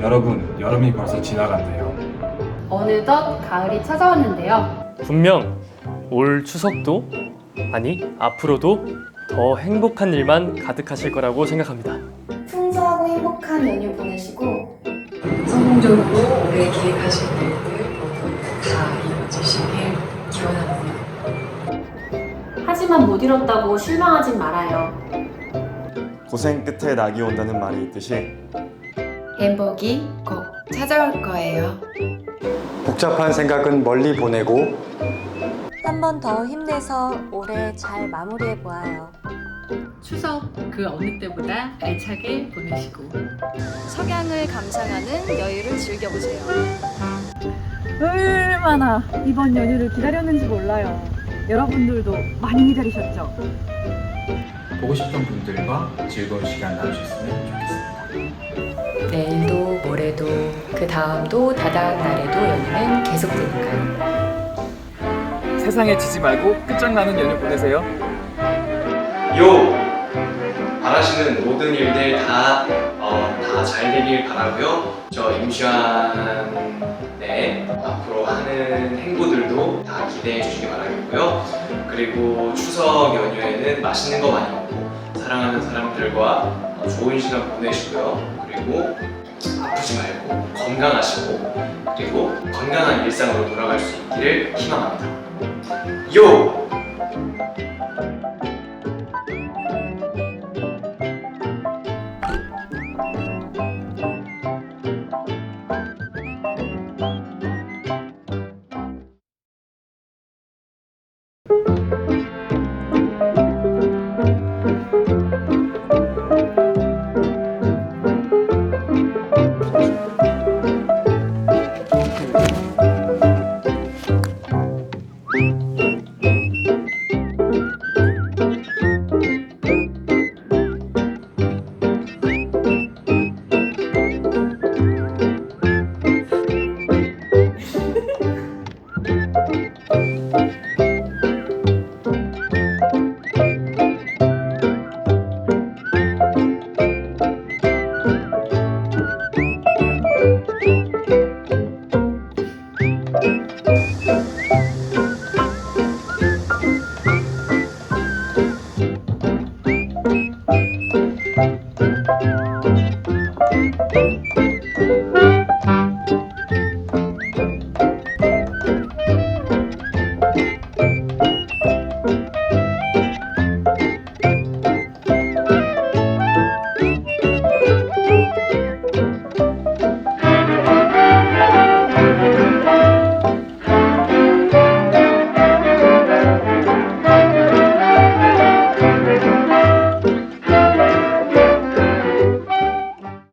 여러분, 여름이 벌써 지나갔네요. 어느덧 가을이 찾아왔는데요. 분명 올 추석도 아니 앞으로도 더 행복한 일만 가득하실 거라고 생각합니다. 풍성하고 행복한 연휴 보내시고 성공적으로 올해 기획하신 일들 모두 다 이루어지시길 기원합니다. 하지만 못 이뤘다고 실망하진 말아요. 고생 끝에 낙이 온다는 말이 있듯이 행복이 꼭 찾아올 거예요. 복잡한 생각은 멀리 보내고 한 번 더 힘내서 올해 잘 마무리해 보아요. 추석 그 어느 때보다 알차게 보내시고 석양을 감상하는 여유를 즐겨보세요. 얼마나 이번 연휴를 기다렸는지 몰라요. 여러분들도 많이 기다리셨죠? 보고 싶은 분들과 즐거운 시간 나누셨으면 좋겠습니다. 내일도 모레도 그 다음도 다다음 날에도 연휴는 계속되니까요. 세상에 지지 말고 끝장나는 연휴 보내세요. 요! 바라시는 모든 일들 다, 어, 다잘 되길 바라고요. 저 임시완 네 앞으로 하는 행보들도 다 기대해 주시기 바라겠고요. 그리고 추석 연휴에는 맛있는 거 많이 먹고 사랑하는 사람들과 어, 좋은 시간 보내시고요. 그리고 아프지 말고 건강하시고 그리고 건강한 일상으로 돌아갈 수 있기를 희망합니다. 요!